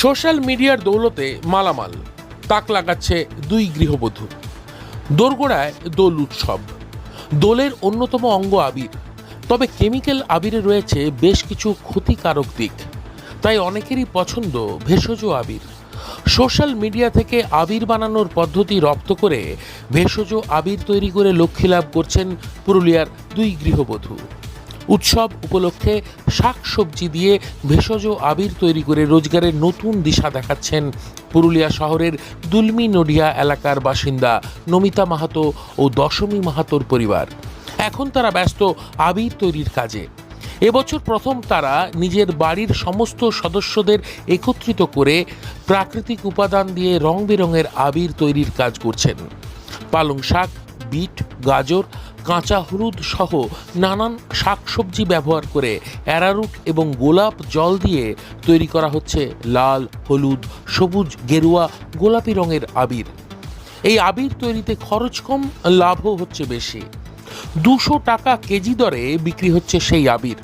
Social মিডিয়ার দৌলতে মালামাল। তাক লাগাচ্ছে দুই গৃহবধূ। দোরগোড়ায় দোল উৎসব। দোলের অন্যতম অঙ্গ আবির। তবে কেমিক্যাল আবিরে রয়েছে বেশ কিছু ক্ষতিকারক দিক। তাই অনেকেরই পছন্দ ভেষজ আবির। সোশ্যাল মিডিয়া থেকে আবির বানানোর পদ্ধতি রপ্ত করে ভেষজ আবির তৈরি করে লক্ষ্মী লাভ করছেন পুরুলিয়ার দুই গৃহবধূ। উৎসব উপলক্ষে শাক সবজি দিয়ে ভেষজ আবির তৈরি করে রোজগারের নতুন দিশা দেখাচ্ছেন পুরুলিয়া শহরের দুলমি নডিয়া এলাকার বাসিন্দা নমিতা মাহাতো ও দশমী মাহাতোর পরিবার। এখন তারা ব্যস্ত আবির তৈরির কাজে। এবছর প্রথম তারা নিজের বাড়ির সমস্ত সদস্যদের একত্রিত করে প্রাকৃতিক উপাদান দিয়ে রং বেরঙের আবির তৈরির কাজ করছেন। পালং শাক বিট, গাজর, কাঁচা হলুদ সহ নানান শাকসবজি ব্যবহার করে অ্যারারুট এবং গোলাপ জল দিয়ে তৈরি করা হচ্ছে লাল, হলুদ, সবুজ, গেরুয়া, গোলাপি রঙের আবির। এই আবির তৈরিতে খরচ কম, লাভও হচ্ছে বেশি। দুশো টাকা কেজি দরে বিক্রি হচ্ছে সেই আবির।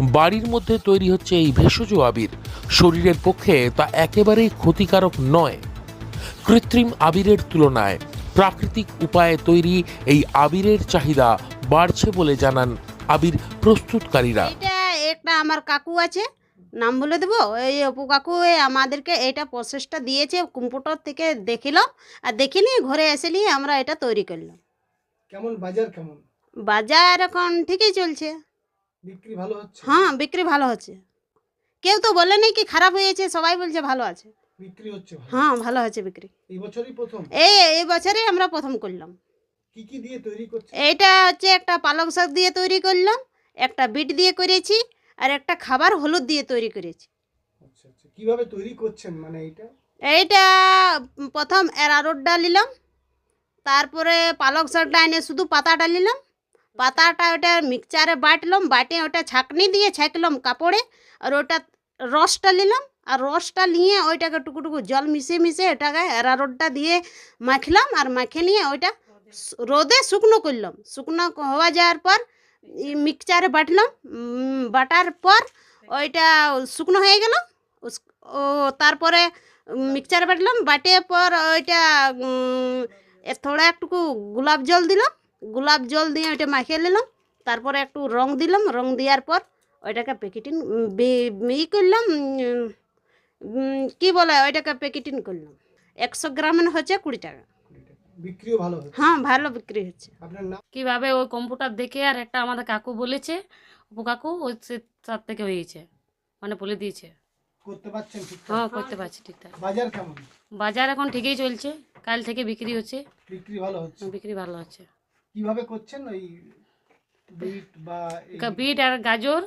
বাড়ির মধ্যে তৈরি হচ্ছে এই ভেষজ আবির। শরীরের পক্ষে তা একেবারেই ক্ষতিকারক নয়। কৃত্রিম আবিরের তুলনায় প্রাকৃতিক উপায়ে তৈরি এই আবিরের চাহিদা বাড়ছে বলে জানান আবির প্রস্তুতকারীরা। এটা একটা আমার কাকু আছে নাম বলে দেবো? এই অপু কাকু আমাদেরকে এটা প্রসেসটা দিয়েছে কম্পিউটার থেকে দেখিলাম আর দেখিনি ঘরে এসে নিয়ে আমরা এটা তৈরি করলাম। কেমন বাজার কেমন? বাজার এখন ঠিকই চলছে। বিক্রি ভালো হচ্ছে? হ্যাঁ বিক্রি ভালো হচ্ছে। কেউ তো বলে নাই কি খারাপ হয়েছে সবাই বলছে ভালো আছে। বিক্রি হচ্ছে হ্যাঁ ভালো হচ্ছে বিক্রি। এই বছরই প্রথম? এই এই বছরে আমরা প্রথম করলাম। কি কি দিয়ে তৈরি করছে? এইটা হচ্ছে একটা পালক শাক দিয়ে তৈরি করলাম একটা বিট দিয়ে করেছি আর একটা খাবার হলুদ দিয়ে তৈরি করেছি। আচ্ছা আচ্ছা। কীভাবে তৈরি করছেন মানে এইটা? এইটা প্রথম অ্যারারোট ডালিলাম তারপরে পালক শাকটা এনে শুধু পাতাটা নিলাম পাতাটা ওটা মিক্সচারে বাটলাম বাটে ওটা ছাকনি দিয়ে ছাকলাম কাপড়ে আর ওটা রসটা নিলাম আর রসটা নিয়ে ওইটাকে টুকুটুকু টুকু জল মিশিয়ে মিশিয়ে ওটাকে অ্যারারোটটা দিয়ে মাখলাম আর মাখে নিয়ে ওইটা রোদে শুকনো করলাম। শুকনো হওয়া যাওয়ার পর মিক্সচারে বাটলাম। বাটার পর ওইটা শুকনো হয়ে গেল। ও, তারপরে মিক্সচারে বাটলাম। বাটে পর ওইটা থোড়া একটুকু গোলাপ জল দিলাম। গোলাপ জল দিয়ে ওইটা মাখিয়ে নিলাম। তারপরে একটু রং দিলাম। রং দেওয়ার পর ওইটাকে প্যাকেটিং ই করলাম কি বলে ওইটাকে প্যাকেটিং করলাম। একশো গ্রামের হচ্ছে কুড়ি টাকা। বিক্রিও ভালো হ্যাঁ ভালো বিক্রি হচ্ছে। আপনার কীভাবে ওই কম্পিউটার দেখে আর একটা আমাদের কাকু বলেছে অপু কাকু ওই তার থেকে হয়েছে মানে বলে দিয়েছে। করতে পারছেন হ্যাঁ করতে পারছি ঠিকঠাক। বাজার কেমন? বাজার এখন ঠিকই চলছে কাল থেকে বিক্রি হচ্ছে। বিক্রি ভালো হচ্ছে? বিক্রি ভালো হচ্ছে। কীভাবে করছেন ওই বিট বা বিট আর গাজর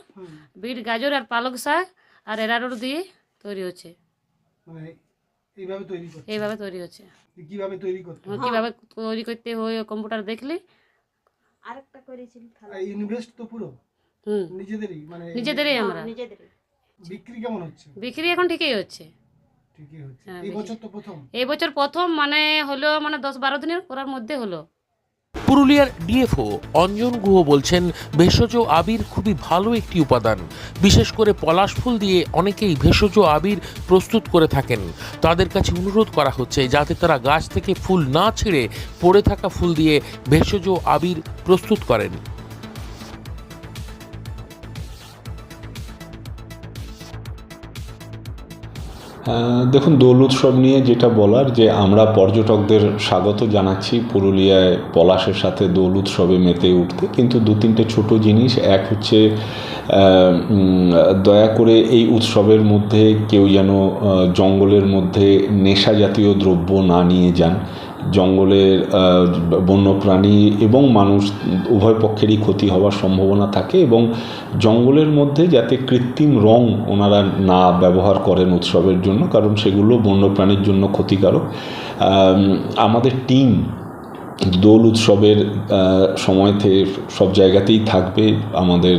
বিট গাজর আর পালক শাক আর এরারোট দিয়ে তৈরি হচ্ছে। মানে এইভাবে তৈরি এইভাবে তৈরি হচ্ছে। কীভাবে তৈরি করতে হ্যাঁ, কীভাবে তৈরি করতে হয় কম্পিউটার দেখলে। আরেকটা করেছি ইনভেস্ট তো পুরো? হুম। নিজেদেরই মানে নিজেদেরই আমরা। নিজেদের বিক্রি কেমন হচ্ছে? বিক্রি এখন ঠিকই হচ্ছে। ঠিকই হচ্ছে। হ্যাঁ, এই বছর তো প্রথম। এই বছর প্রথম মানে হলো মানে দশ বারো দিনের করার মধ্যে হলো। পুরুলিয়ার ডিএফও অঞ্জন গুহ বলছেন, ভেষজ আবির খুবই ভালো একটি উপাদান। বিশেষ করে পলাশ ফুল দিয়ে অনেকেই ভেষজ আবির প্রস্তুত করে থাকেন। তাদের কাছে অনুরোধ করা হচ্ছে, যাতে তারা গাছ থেকে ফুল না ছেড়ে পড়ে থাকা ফুল দিয়ে ভেষজ আবির প্রস্তুত করেন। দেখুন, দোল উৎসব নিয়ে যেটা বলার যে আমরা পর্যটকদের স্বাগত জানাচ্ছি পুরুলিয়ায় পলাশের সাথে দোল উৎসবে মেতে উঠতে। কিন্তু দু তিনটে ছোট জিনিস, এক হচ্ছে দয়া করে এই উৎসবের মধ্যে কেউ যেন জঙ্গলের মধ্যে নেশা জাতীয় দ্রব্য না নিয়ে যান। জঙ্গলের বন্যপ্রাণী এবং মানুষ উভয় পক্ষেরই ক্ষতি হওয়ার সম্ভাবনা থাকে এবং জঙ্গলের মধ্যে যাতে কৃত্রিম রং ওনারা না ব্যবহার করেন উৎসবের জন্য, কারণ সেগুলো বন্যপ্রাণীর জন্য ক্ষতিকারক। আমাদের টিম দোল উৎসবের সময়তে সব জায়গাতেই থাকবে, আমাদের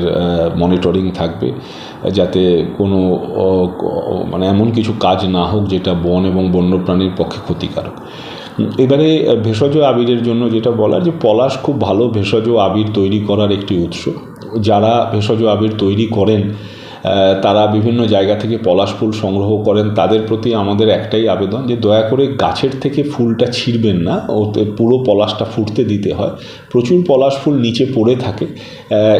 মনিটরিং থাকবে, যাতে কোনো মানে এমন কিছু কাজ না হোক যেটা বন এবং বন্যপ্রাণীর পক্ষে ক্ষতিকারক। এবারে ভেষজ আবিরের জন্য যেটা বলা, যে পলাশ খুব ভালো ভেষজ আবির তৈরি করার একটি উৎস। যারা ভেষজ আবির তৈরি করেন তারা বিভিন্ন জায়গা থেকে পলাশ ফুল সংগ্রহ করেন। তাদের প্রতি আমাদের একটাই আবেদন যে দয়া করে গাছের থেকে ফুলটা ছিঁড়বেন না। ওতে পুরো পলাশটা ফুটতে দিতে হয়। প্রচুর পলাশ ফুল নিচে পড়ে থাকে।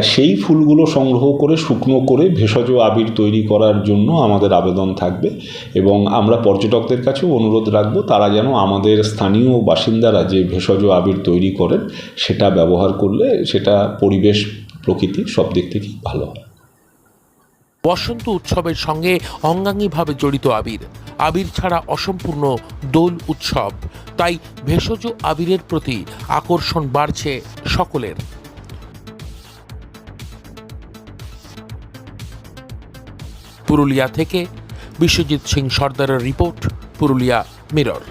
সেই ফুলগুলো সংগ্রহ করে, শুকনো করে, ভেষজ আবির তৈরি করার জন্য আমাদের আবেদন থাকবে। এবং আমরা পর্যটকদের কাছেও অনুরোধ রাখব, তারা যেন আমাদের স্থানীয় বাসিন্দারা যে ভেষজ আবির তৈরি করেন, সেটা ব্যবহার করলে সেটা পরিবেশ, প্রকৃতি সব দিক থেকেই ভালো হয়। বসন্ত উৎসবের সঙ্গে অঙ্গাঙ্গিভাবে জড়িত আবির। আবির ছাড়া অসম্পূর্ণ দোল উৎসব। তাই ভেষজ আবিরের প্রতি আকর্ষণ বাড়ছে সকলের। পুরুলিয়া থেকে বিশ্বজিৎ সিং সর্দারের রিপোর্ট, পুরুলিয়া, মিরর।